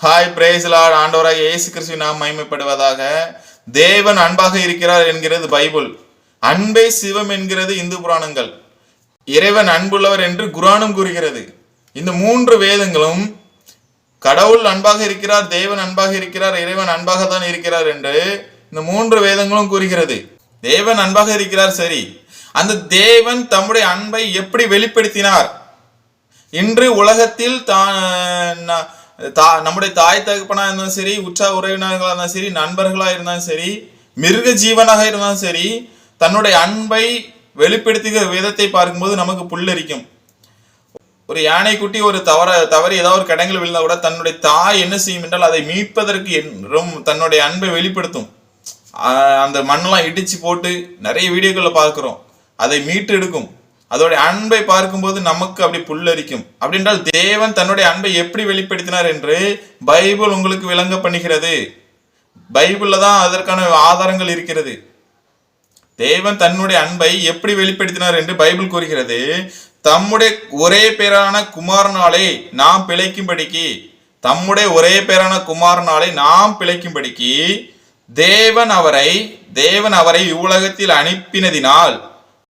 Hi பிரேஸ்லாட் ஆண்டவராக இயேசு கிறிஸ்து நாம் மகிமைப்படுவதாக தேவன் அன்பாக இருக்கிறார் என்கிறது பைபிள். அன்பே சிவம் என்கிறது இந்து புராணங்கள். இறைவன் அன்புள்ளவர் என்று குரானும் கூறுகிறது. இந்த மூன்று வேதங்களும் கடவுள் அன்பாக இருக்கிறார் தேவன் அன்பாக இருக்கிறார் இறைவன் அன்பாக தான் இருக்கிறார் என்று இந்த மூன்று வேதங்களும் கூறுகிறது. தேவன் அன்பாக இருக்கிறார் சரி. அந்த தேவன் தம்முடைய அன்பை எப்படி வெளிப்படுத்தினார்? இன்று உலகத்தில் தான் தா- நம்முடைய தாய் தகப்பனாக இருந்தாலும் சரி உற்சாக உறவினர்களாக இருந்தாலும் சரி நண்பர்களாக இருந்தாலும் சரி மிருக ஜீவனாக இருந்தாலும் சரி தன்னுடைய அன்பை வெளிப்படுத்துகிற விதத்தை பார்க்கும்போது நமக்கு புல்லரிக்கும். ஒரு யானை குட்டி ஒரு தவற தவறி ஏதாவது ஒரு கடங்கில் விழுந்தா கூட தன்னுடைய தாய் என்ன செய்யும் என்றால் அதை மீட்பதற்கு என்றும் தன்னுடைய அன்பை வெளிப்படுத்தும். அந்த மண்ணெல்லாம் இடிச்சு போட்டு நிறைய வீடியோக்களை பார்க்குறோம். அதை மீட்டு எடுக்கும் அதோடைய அன்பை பார்க்கும்போது நமக்கு அப்படி புல்லரிக்கும். அப்படின்றால் தேவன் தன்னுடைய அன்பை எப்படி வெளிப்படுத்தினார் என்று பைபிள் உங்களுக்கு விளங்க பண்ணுகிறது. பைபிள்ல தான் அதற்கான ஆதாரங்கள் இருக்கிறது. தேவன் தன்னுடைய அன்பை எப்படி வெளிப்படுத்தினார் என்று பைபிள் கூறுகிறது. தம்முடைய ஒரே பேரான குமாரனாலே நாம் பிழைக்கும்படிக்கு தம்முடைய ஒரே பேரான குமாரனாலே நாம் பிழைக்கும்படிக்கு தேவன் அவரை தேவன் அவரை இவ்வுலகத்தில் அனுப்பினதினால்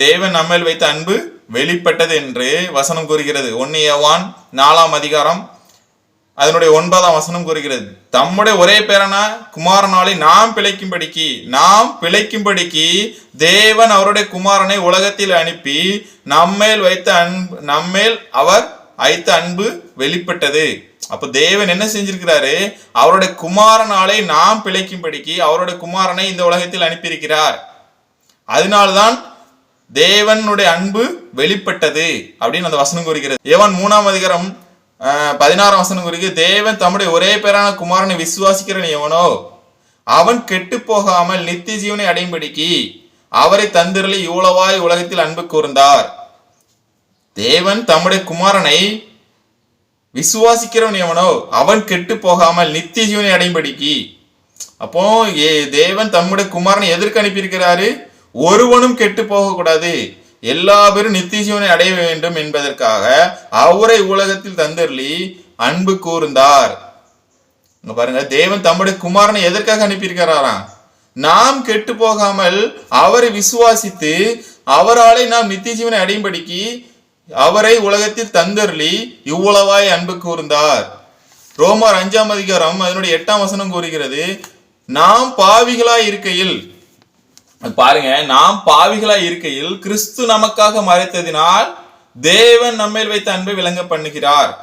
தேவன் நம்மேல் வைத்த அன்பு வெளிப்பட்டது என்று வசனம் கூறுகிறது. ஒன்னு யோவான் நாலாம் அதிகாரம் அதனுடைய ஒன்பதாம் வசனம் கூறுகிறது. தம்முடைய ஒரே பேரான? குமாரனாலே நாம் பிழைக்கும்படிக்கு நாம் பிழைக்கும்படிக்கு தேவன் அவருடைய குமாரனை உலகத்தில் அனுப்பி நம்மேல் வைத்த அன்பு நம்மேல் அவர் ஐத்த அன்பு வெளிப்பட்டது. அப்ப தேவன் என்ன செஞ்சிருக்கிறாரு? அவருடைய குமாரனாலே நாம் பிழைக்கும்படிக்கு அவருடைய குமாரனை இந்த உலகத்தில் அனுப்பியிருக்கிறார். அதனால்தான் தேவனுடைய அன்பு வெளிப்பட்டது அப்படின்னு அந்த வசனம் கூறுகிறது. ஏவன் மூணாம் அதிகாரம் பதினாறாம் வசனம் கூறுகிறது தேவன் தம்முடைய ஒரே பேரான குமாரனை விசுவாசிக்கிறவன் எவனோ அவன் கெட்டு போகாமல் நித்திய ஜீவனை அடையும்படிக்கு அவரை தந்திரலி இவ்வளவாய் உலகத்தில் அன்பு கூர்ந்தார். தேவன் தம்முடைய குமாரனை விசுவாசிக்கிறவன் எவனோ அவன் கெட்டு போகாமல் நித்திய ஜீவனை அடையும்படிக்கு. அப்போ ஏ தேவன் தம்முடைய குமாரனை எதற்கு அனுப்பியிருக்கிறாரு? ஒருவனும் கெட்டு போகக்கூடாது. எல்லா பேரும் நித்திய அடைய வேண்டும் என்பதற்காக அவரை உலகத்தில் தந்தர்லி அன்பு கூர்ந்தார். இங்க பாருங்க தேவன் தம்முடைய குமாரனை எதற்காக அனுப்பியிருக்கிறாராம்? நாம் கெட்டு போகாமல் அவரை விசுவாசித்து அவராலே நாம் நித்திஜீவனை அடையும்படிக்கு அவரை உலகத்தில் தந்தர்லி இவ்வளவாய் அன்பு கூர்ந்தார். ரோமர் அஞ்சாம் அதிகாரம் அதனுடைய எட்டாம் வசனம் கூறுகிறது நாம் பாவிகளாய் இருக்கையில் பாருங்க நாம் பாவிகளாய் இருக்கையில் கிறிஸ்து நமக்காக மறைத்ததினால் தேவன் நம்மேல் வைத்த அன்பை விளங்க பண்ணுகிறார்.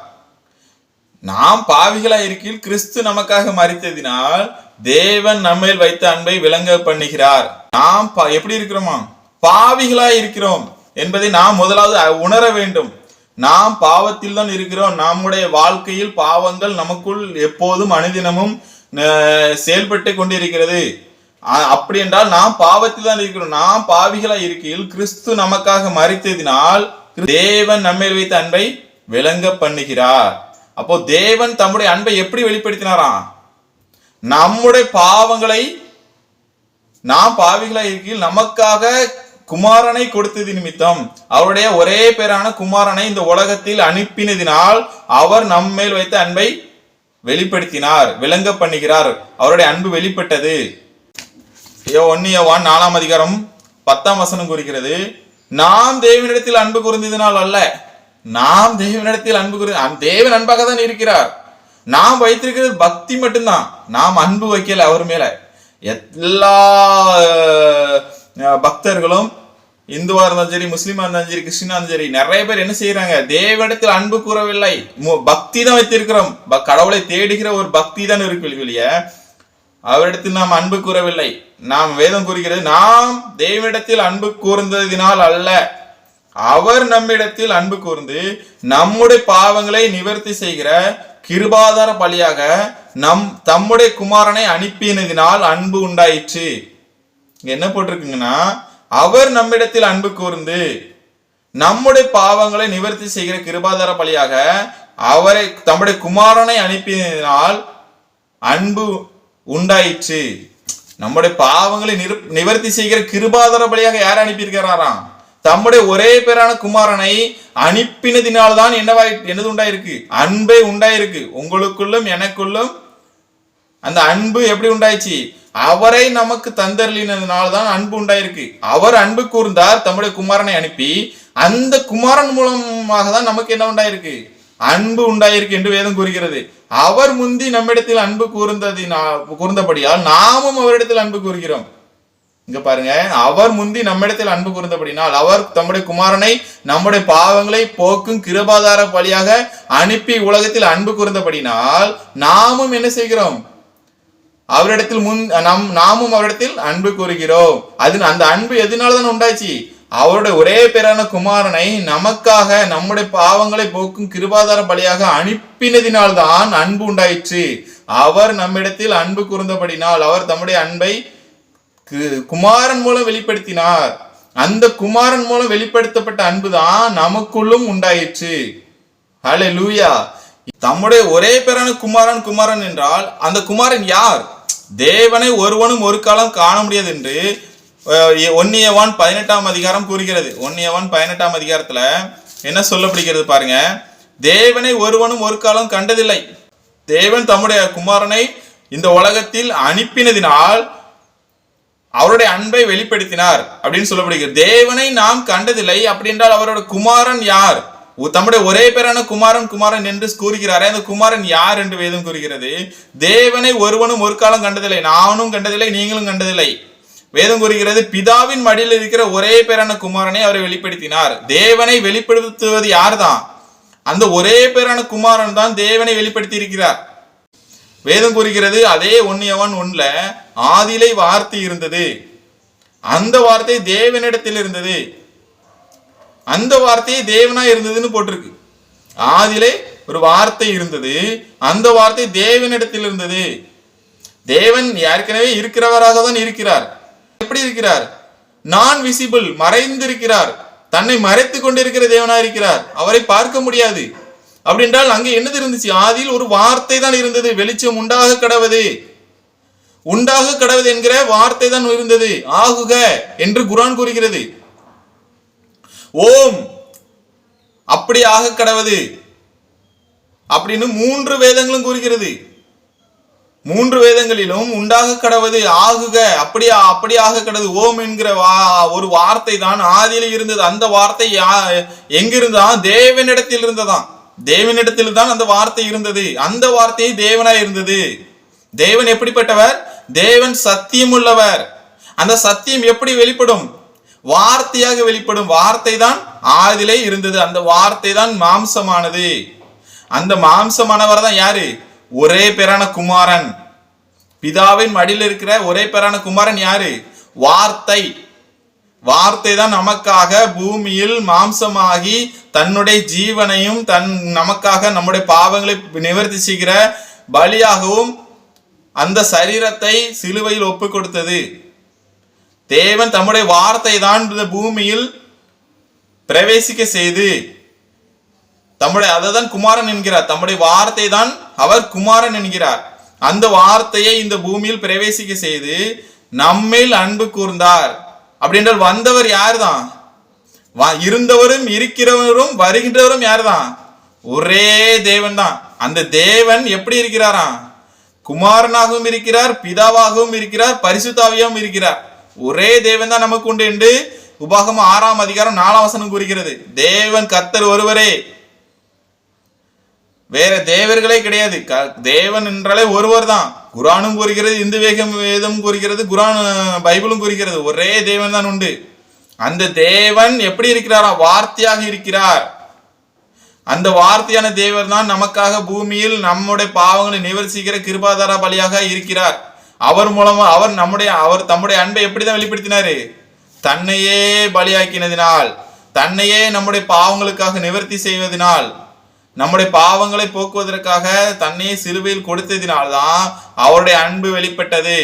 நாம் பாவிகளாய் இருக்கையில் கிறிஸ்து நமக்காக மறித்ததினால் தேவன் நம்மேல் வைத்த அன்பை விளங்க பண்ணுகிறார். நாம் பா- எப்படி இருக்கிறோமா? பாவிகளாய் இருக்கிறோம் என்பதை நாம் முதலாவது உணர வேண்டும். நாம் பாவத்தில் தான் இருக்கிறோம். நம்முடைய வாழ்க்கையில் பாவங்கள் நமக்குள் எப்போதும் அனுதினமும் செயல்பட்டு கொண்டிருக்கிறது. அப்படி என்றால் நாம் பாவத்தில் தான் இருக்கிறோம். நாம் பாவிகளாய் இருக்கையில் கிறிஸ்து நமக்காக மறித்ததினால் தேவன் நம்மேல் வைத்த அன்பை விளங்க பண்ணுகிறார். அப்போ தேவன் தம்முடைய அன்பை எப்படி வெளிப்படுத்தினாராம்? நம்முடைய பாவங்களை நாம் பாவிகளாய் இருக்கையில் நமக்காக குமாரனை கொடுத்தது நிமித்தம் அவருடைய ஒரே பேரான குமாரனை இந்த உலகத்தில் அனுப்பினதினால் அவர் நம்மேல் வைத்த அன்பை வெளிப்படுத்தினார் விளங்க பண்ணுகிறார். அவருடைய அன்பு வெளிப்பட்டது. ஒன்னு ஒன்னியவான் நாலாம் அதிகாரம் பத்தாம் வசனம் குறிக்கிறது நாம் தேவனிடத்தில் அன்பு கூர்ந்ததினால் அல்ல. நாம் தேவனிடத்தில் அன்பு கூறு தேவன் அன்பாக தான் இருக்கிறார். நாம் வைத்திருக்கிறது பக்தி மட்டும்தான். நாம் அன்பு வைக்கல அவர் மேல. எல்லா பக்தர்களும் இந்துவா இருந்தாலும் சரி முஸ்லீமா இருந்தாலும் சரி கிறிஸ்டினா இருந்தாலும் சரி நிறைய பேர் என்ன செய்யறாங்க தேவனிடத்தில் அன்பு கூறவில்லை. மு- பக்தி தான் வைத்திருக்கிறோம். ப- கடவுளை தேடுகிற ஒரு பக்தி தான் இருக்கு வெளிய. அவரிடத்தில் நாம் அன்பு கூறவில்லை. நாம் வேதம் கூறுகிறது நாம் தேவனிடத்தில் அன்பு கூர்ந்ததினால் அல்ல. அவர் நம்மிடத்தில் அன்பு கூர்ந்து நம்முடைய பாவங்களை நிவர்த்தி செய்கிற கிருபாதார பலியாக நம் தம்முடைய குமாரனை அனுப்பினதினால் அன்பு உண்டாயிற்று. என்ன போட்டிருக்குங்கன்னா அவர் நம்மிடத்தில் அன்பு கூர்ந்து நம்முடைய பாவங்களை நிவர்த்தி செய்கிற கிருபாதார பலியாக அவரை தம்முடைய குமாரனை அனுப்பினால் அன்பு உண்டாயிற்று. நம்முடைய பாவங்களை நிவர்த்தி செய்கிற கிருபாதர பலியாக யார் அனுப்பியிருக்கிறாராம்? தம்முடைய ஒரே பேரான குமாரனை அனுப்பினதினால்தான் என்னவாய் என்னது உண்டாயிருக்கு? அன்பே உண்டாயிருக்கு. உங்களுக்குள்ளும் எனக்குள்ளும் அந்த அன்பு எப்படி உண்டாயிச்சு அவரை நமக்கு தந்தர்லினதுனால தான் அன்பு உண்டாயிருக்கு. அவர் அன்பு கூர்ந்தார் தம்முடைய குமாரனை அனுப்பி அந்த குமாரன் மூலமாக தான் நமக்கு என்ன உண்டாயிருக்கு? அன்பு உண்டாயிருக்கு என்று வேதம் கூறுகிறது. அவர் முந்தி நம்மிடத்தில் அன்பு கூர்ந்ததினா கூர்ந்தபடியால் நாமும் அவரிடத்தில் அன்பு கூறுகிறோம். இங்க பாருங்க அவர் முந்தி நம்மிடத்தில் அன்பு கூர்ந்தபடினால் அவர் தம்முடைய குமாரனை நம்முடைய பாவங்களை போக்கும் கிருபாதார வழியாக அனுப்பி உலகத்தில் அன்பு கூர்ந்தபடினால் நாமும் என்ன செய்கிறோம்? அவரிடத்தில் முன் நம் நாமும் அவரிடத்தில் அன்பு கூறுகிறோம். அது அந்த அன்பு எதனால தான் உண்டாச்சு? அவருடைய ஒரே பேரான குமாரனை நமக்காக நம்முடைய பாவங்களை போக்கும் கிருபாதார பலியாக அனுப்பினதினால்தான் அன்பு உண்டாயிற்று. அவர் நம்மிடத்தில் அன்பு கூர்ந்தபடினால் அவர் தம்முடைய அன்பை குமாரன் மூலம் வெளிப்படுத்தினார். அந்த குமாரன் மூலம் வெளிப்படுத்தப்பட்ட அன்புதான் நமக்குள்ளும் உண்டாயிற்று. ஹலே லூயா தம்முடைய ஒரே பேரான குமாரன் குமாரன் என்றால் அந்த குமாரன் யார்? தேவனை ஒருவனும் ஒரு காலம் காண முடியாது என்று ஒன்னியவான் பதினெட்டாம் அதிகாரம் கூறுகிறது. ஒன்னியவான் பதினெட்டாம் அதிகாரத்துல என்ன சொல்லப்படுகிறது பாருங்க? தேவனை ஒருவனும் ஒரு காலம் கண்டதில்லை. தேவன் தம்முடைய குமாரனை இந்த உலகத்தில் அனுப்பினதினால் அவருடைய அன்பை வெளிப்படுத்தினார் அப்படின்னு சொல்லப்படுகிறது. தேவனை நாம் கண்டதில்லை. அப்படி என்றால் அவரோட குமாரன் யார்? உ- தம்முடைய ஒரே பேரான குமாரன் குமாரன் என்று கூறுகிறாரே. அந்த குமாரன் யார் என்று வேதம் கூறுகிறது. தேவனை ஒருவனும் ஒரு காலம் கண்டதில்லை. நானும் கண்டதில்லை நீங்களும் கண்டதில்லை. வேதம் கூறுகிறது பிதாவின் மடியில் இருக்கிற ஒரே பேரான குமாரனை அவரை வெளிப்படுத்தினார். தேவனை வெளிப்படுத்துவது யார்தான்? அந்த ஒரே பேரான குமாரன் தான் தேவனை வெளிப்படுத்தி இருக்கிறார் வேதம் கூறுகிறது அதே ஒன்னியவன் ஒன்ல ஆதிலை வார்த்தை இருந்தது. அந்த வார்த்தை தேவனிடத்தில் இருந்தது. அந்த வார்த்தையே தேவனா இருந்ததுன்னு போட்டிருக்கு. ஆதிலே ஒரு வார்த்தை இருந்தது அந்த வார்த்தை தேவனிடத்தில் இருந்தது. தேவன் ஏற்கனவே இருக்கிறவராக தான் இருக்கிறார். எப்படி இருக்கிறார்? நான் விசிபிள் மறைந்திருக்கிறார். தன்னை மறைத்து கொண்டிருக்கிற தேவனா இருக்கிறார். அவரை பார்க்க முடியாது. அப்படி என்றால் அங்கே என்னது இருந்துச்சு? ஆதியில் ஒரு வார்த்தை தான் இருந்தது. வெளிச்சம் உண்டாக கடவது. உண்டாக கடவுது என்கிற வார்த்தை தான் இருந்தது. ஆகுக என்று குரான் கூறுகிறது. ஓம் அப்படி ஆக கடவது. அப்படின்னு மூன்று வேதங்களும் கூறுகிறது. மூன்று வேதங்களிலும் உண்டாக கடவது ஆகுக. அப்படியா அப்படியாக கடவுது ஓம் என்கிற வா ஒரு வார்த்தை தான் ஆதியில் இருந்தது. அந்த வார்த்தை யா- எங்கிருந்தா தேவனிடத்தில் இருந்ததான் தேவனிடத்தில் தான் அந்த வார்த்தை இருந்தது. அந்த வார்த்தை தேவனா இருந்தது. தேவன் எப்படிப்பட்டவர்? தேவன் சத்தியம் உள்ளவர் அந்த சத்தியம் எப்படி வெளிப்படும்? வார்த்தையாக வெளிப்படும். வார்த்தை தான் ஆதிலே இருந்தது. அந்த வார்த்தை தான் மாம்சமானது. அந்த மாம்சமானவர் தான் யாரு? ஒரே பேரான குமாரன். பிதாவின் மடியில் இருக்கிற ஒரே பேரான குமாரன் யாரு? வார்த்தை. வார்த்தை தான் நமக்காக பூமியில் மாம்சமாகி தன்னுடைய ஜீவனையும் தன் நமக்காக நம்முடைய பாவங்களை நிவர்த்தி செய்கிற பலியாகவும் அந்த சரீரத்தை சிலுவையில் ஒப்பு கொடுத்தது. தேவன் தம்முடைய வார்த்தை தான் இந்த பூமியில் பிரவேசிக்க செய்து தம்முடைய அதை தான் குமாரன் என்கிறார். தம்முடைய வார்த்தை தான் அவர் குமாரன் என்கிறார். அந்த வார்த்தையை இந்த பூமியில் பிரவேசிக்க செய்து நம்மில் அன்பு கூர்ந்தார். அப்படின்றால் வந்தவர் யார்தான்? வா இருந்தவரும் இருக்கிறவரும் வருகின்றவரும் யாருதான்? ஒரே தேவன் தான் அந்த தேவன் எப்படி இருக்கிறாராம்? குமாரனாகவும் இருக்கிறார் பிதாவாகவும் இருக்கிறார் பரிசுத்தாவியாகவும் இருக்கிறார். ஒரே தேவன் தான் நமக்கு உண்டு என்று உபாகமம் ஆறாம் அதிகாரம் நாலாம் வசனம் கூறுகிறது. தேவன் கர்த்தர் ஒருவரே. வேற தேவர்களே கிடையாது. க- தேவன் என்றாலே ஒருவர் தான். குரானும் கூறுகிறது இந்து வேகம் வேதம் கூறுகிறது குரான் பைபிளும் கூறுகிறது. ஒரே தேவன் தான் உண்டு. அந்த தேவன் எப்படி இருக்கிறாரா? வார்த்தையாக இருக்கிறார். அந்த வார்த்தையான தேவர் தான் நமக்காக பூமியில் நம்முடைய பாவங்களை நிவர்த்திக்கிற கிருபாதார பலியாக இருக்கிறார். அவர் மூலமா அவர் நம்முடைய அவர் தம்முடைய அன்பை எப்படிதான் வெளிப்படுத்தினாரு? தன்னையே பலியாக்கினதினால் தன்னையே நம்முடைய பாவங்களுக்காக நிவர்த்தி செய்வதனால் நம்முடைய பாவங்களை போக்குவதற்காக தன்னையே சிலுவையில் கொடுத்ததினால்தான் அவருடைய அன்பு வெளிப்பட்டது.